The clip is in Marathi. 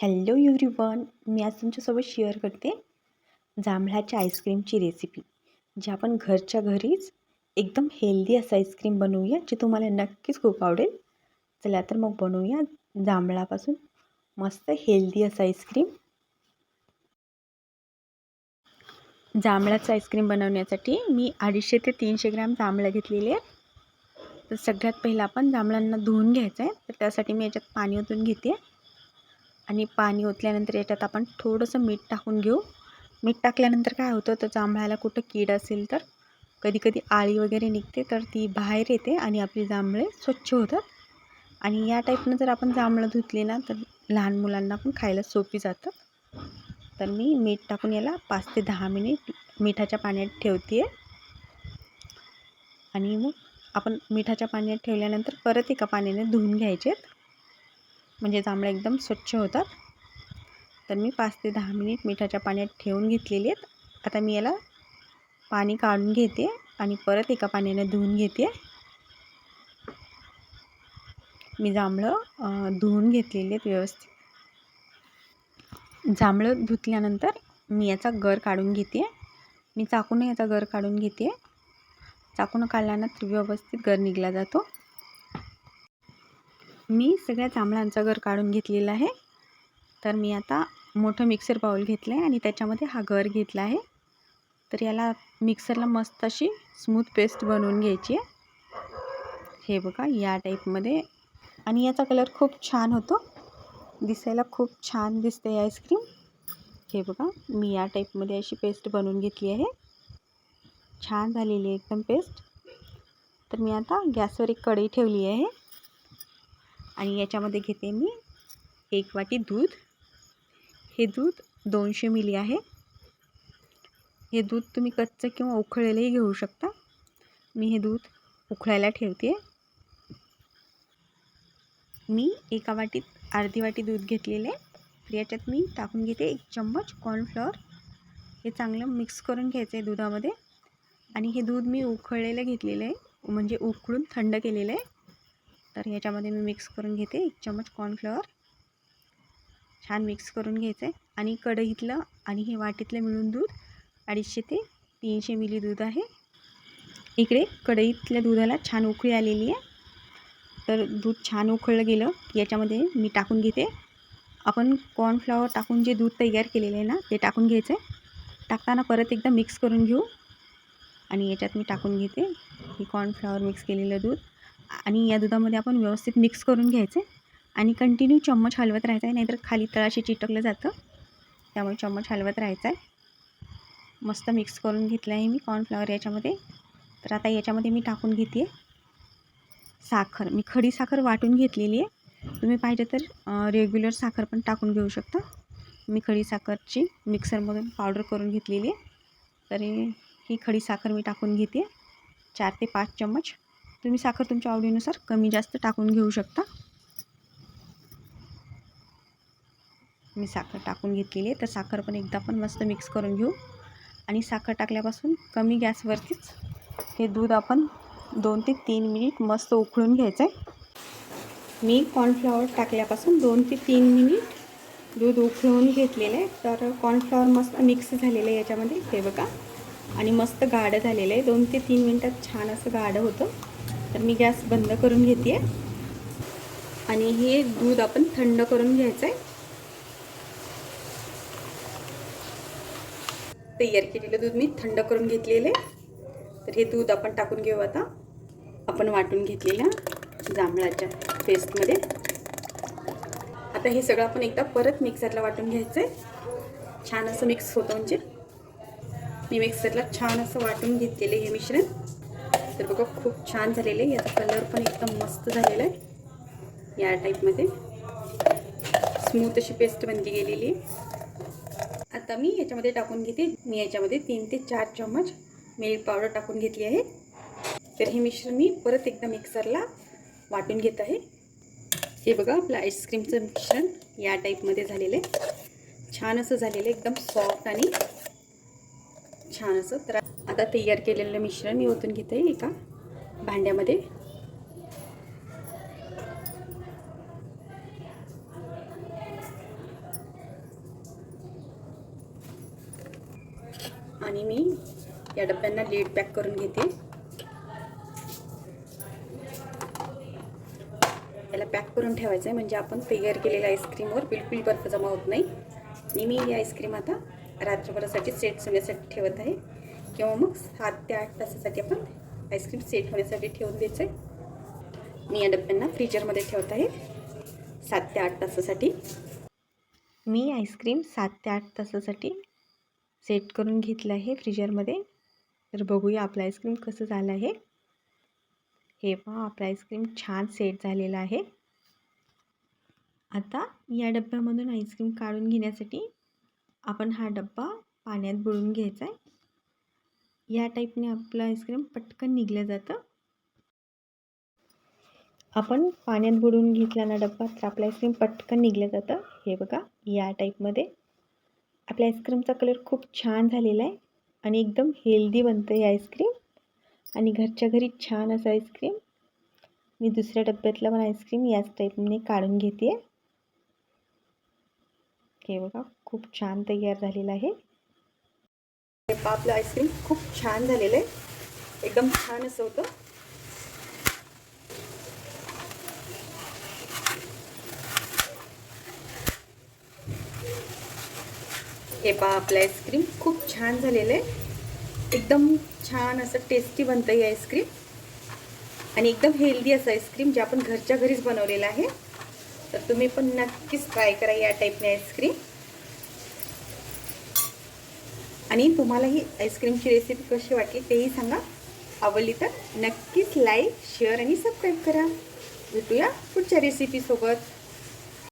हॅलो वन मी आज तुमच्यासोबत शेअर करते जांभळाच्या आईस्क्रीमची रेसिपी जी आपण घरच्या घरीच एकदम हेल्दी असं आईस्क्रीम बनवूया जी तुम्हाला नक्कीच खूप आवडेल. चला तर मग बनवूया जांभळापासून मस्त हेल्दी असं आईस्क्रीम. जांभळाचं आईस्क्रीम बनवण्यासाठी मी अडीचशे ते तीनशे ग्रॅम जांभळं घेतलेले आहे. तर सगळ्यात पहिलं आपण जांभळांना धुवून घ्यायचं आहे तर त्यासाठी मी याच्यात पाणी ओतून घेते. आणि पाणी ओतल्यानंतर याच्यात आपण थोडंसं मीठ टाकून घेऊ. मीठ टाकल्यानंतर काय होतं तर जांभळाला कुठं कीड असेल तर कधी कधी आळी वगैरे निघते तर ती बाहेर येते आणि आपली जांभळे स्वच्छ होतात. आणि या टाईपनं जर आपण जांभळं धुतली ना तर लहान मुलांना पण खायला सोपी जातं. तर मी मीठ टाकून याला पाच ते दहा मिनिट मिठाच्या पाण्यात ठेवते आणि मग आपण मिठाच्या पाण्यात ठेवल्यानंतर परत एका पाण्याने धुवून घ्यायचे म्हणजे जांभळं एकदम स्वच्छ होतात. तर मी पाच ते दहा मिनिट मिठाच्या पाण्यात ठेवून घेतलेली आहेत. आता मी याला पाणी काढून घेते आणि परत एका पाण्याने धुवून घेते. मी जांभळं धुवून घेतलेली आहेत व्यवस्थित. जांभळं धुतल्यानंतर मी याचा गर काढून घेते. मी चाकून याचा गर काढून घेते. चाकून काढल्यानंतर व्यवस्थित गर निघला जातो. मी सगळ्या जांभळांचा गर काढून घेतलेला आहे. तर मी आता मोठं मिक्सर बाऊल घेतलं आहे आणि त्याच्यामध्ये हा गर घेतला आहे. तर याला मिक्सरला मस्त अशी स्मूथ पेस्ट बनवून घ्यायची आहे. हे बघा या टाईपमध्ये आणि याचा कलर खूप छान होतो. दिसायला खूप छान दिसते आईस्क्रीम हे बघा मी या टाईपमध्ये अशी पेस्ट बनवून घेतली आहे. छान झालेली आहे एकदम पेस्ट तर मी आता गॅसवर एक कढई ठेवली आहे. आणि याच्यामध्ये घेते मी एक वाटी दूध. हे दूध दोनशे मिली आहे. हे दूध तुम्ही कच्चं किंवा उखळलेलंही घेऊ शकता. मी हे दूध उखळायला ठेवते मी एका वाटीत अर्धी वाटी दूध घेतलेलं आहे. तर याच्यात मी टाकून घेते एक चम्मच कॉर्नफ्लॉवर हे चांगलं मिक्स करून घ्यायचं आहे दुधामध्ये. आणि हे दूध मी उखळलेलं घेतलेलं आहे. म्हणजे उकळून थंड केलेलं आहे. तर ह्याच्यामध्ये मी मिक्स करून घेते एक चमच कॉर्नफ्लॉवर छान मिक्स करून घ्यायचं आहे आणि कढईतलं आणि हे वाटीतलं मिळून दूध अडीचशे ते तीनशे मिली दूध आहे. इकडे कढईतल्या दुधाला छान उकळी आलेली आहे. तर दूध छान उकळलं गेलं याच्यामध्ये मी टाकून घेते. आपण कॉर्नफ्लॉवर टाकून जे दूध तयार केलेलं आहे ना ते टाकून घ्यायचं आहे टाकताना परत एकदा मिक्स करून घेऊ. आणि याच्यात मी टाकून घेते. हे कॉर्नफ्लॉवर मिक्स केलेलं दूध. आणि या दुधामध्ये आपण व्यवस्थित मिक्स करून घ्यायचं आहे आणि कंटिन्यू चम्मच हलवत राहायचं आहे नाहीतर खाली तळाशी चिटकलं जातं. त्यामुळे चम्मच हलवत राहायचं आहे. मस्त मिक्स करून घेतलं आहे मी कॉर्नफ्लॉवर याच्यामध्ये. तर आता याच्यामध्ये मी टाकून घेते. साखर मी खडी साखर वाटून घेतलेली आहे. तुम्ही पाहिजे तर रेग्युलर साखर पण टाकून घेऊ शकता. मी खडी साखरची मिक्सरमधून पावडर करून घेतलेली आहे. तरी ही खडी साखर मी टाकून घेते. चार ते पाच चम्मच. तुम्ही साखर तुमच्या आवडीनुसार कमी जास्त टाकून घेऊ शकता. मी साखर टाकून घेतलेली आहे तर साखर पण एकदा पण मस्त मिक्स करून घेऊ. आणि साखर टाकल्यापासून कमी गॅसवरतीच हे दूध आपण दोन ते तीन मिनिट मस्त उकळून घ्यायचं आहे मी कॉर्नफ्लॉवर टाकल्यापासून दोन ते तीन मिनिट दूध उकळून घेतलेलं आहे. तर कॉर्नफ्लॉवर मस्त मिक्स झालेलं आहे याच्यामध्ये. हे बघा. आणि मस्त गाढं झालेलं आहे. दोन ते तीन मिनटात छान असं गाढं होतं. तर मी गॅस बंद करून घेते. आणि हे दूध आपण थंड करून घ्यायचं आहे तयार केलेलं दूध मी थंड करून घेतलेलं आहे. तर हे दूध आपण टाकून घेऊ आता. आपण वाटून घेतलेल्या जांभळाच्या पेस्टमध्ये आता हे सगळं आपण एकदा परत मिक्सरला वाटून घ्यायचं आहे छान असं मिक्स होतं म्हणजे. मी मिक्सरला छान असं वाटून घेतलेलं हे मिश्रण. तर बघा खूप छान झालेलं. आहे याचा कलर पण एकदम मस्त झालेला आहे. या टाईपमध्ये स्मूथ अशी पेस्ट बनली गेलेली आहे. आता मी याच्यामध्ये टाकून घेते. मी याच्यामध्ये तीन ते चार चम्मच मिल्क पावडर टाकून घेतली आहे. तर हे मिश्रण मी परत एकदा मिक्सरला वाटून घेत आहे. हे बघा आपलं आईस्क्रीमचं मिश्रण या टाईपमध्ये झालेलं आहे. छान असं झालेलं आहे. एकदम सॉफ्ट आणि छान असं. तर आता तयार केलेलं मिश्रण मी ओतून घेते एका भांड्यामध्ये. आणि मी या डब्यांना लीड पॅक करून घेते. याला पॅक करून ठेवायचं आहे म्हणजे आपण तयार केलेल्या आईस्क्रीमवर बिलकुल बर्फ जमा होत नाही. आणि मी ही आईस्क्रीम आता रात्रभरासाठी सेट होण्यासाठी ठेवत आहे. किंवा मग सात ते आठ तासासाठी आपण आईस्क्रीम सेट होण्यासाठी ठेवून द्यायचं आहे. मी या डब्यांना फ्रीजरमध्ये ठेवत आहे. सात ते आठ तासासाठी. मी आईस्क्रीम सात ते आठ तासासाठी सेट करून घेतलं आहे फ्रीजरमध्ये. तर बघूया आपलं आईस्क्रीम कसं झालं आहे. हे पहा आपलं आईस्क्रीम छान सेट झालेलं आहे. आता या डब्यामधून आईस्क्रीम काढून घेण्यासाठी आपण हा डब्बा पाण्यात बुडून घ्यायचा आहे. या टाईपने आपलं आईस्क्रीम पटकन निघलं जातं. आपण पाण्यात बुडवून घेतला ना डब्बा तर आपलं आईस्क्रीम पटकन निघलं जातं. हे बघा या टाईपमध्ये आपल्या आईस्क्रीमचा कलर खूप छान झालेला आहे आणि एकदम हेल्दी बनतं हे आईस्क्रीम आणि घरच्या घरी छान असं आईस्क्रीम मी दुसऱ्या डब्यातलं पण आईस्क्रीम याच टाईपने काढून घेते हे बघा खूप छान तयार झालेलं आहे. पहा, आपलं आईस्क्रीम खूप छान झालेलं आहे. एकदम छान असं होतं. हे पहा आपलं आईस्क्रीम खूप छान झालेलं आहे. एकदम छान असं टेस्टी बनतं ही आईस्क्रीम. आणि एकदम हेल्दी असं आईस्क्रीम जे आपण घरच्या घरीच बनवलेलं आहे. तर तुम्ही पण नक्कीच ट्राय करा या टाईपने आईस्क्रीम. आणि तुम्हाला ही आईस्क्रीमची रेसिपी कशी वाटली तेही सांगा. आवडली तर नक्कीच लाईक शेअर आणि सबस्क्राईब करा. भेटूया पुढच्या रेसिपीसोबत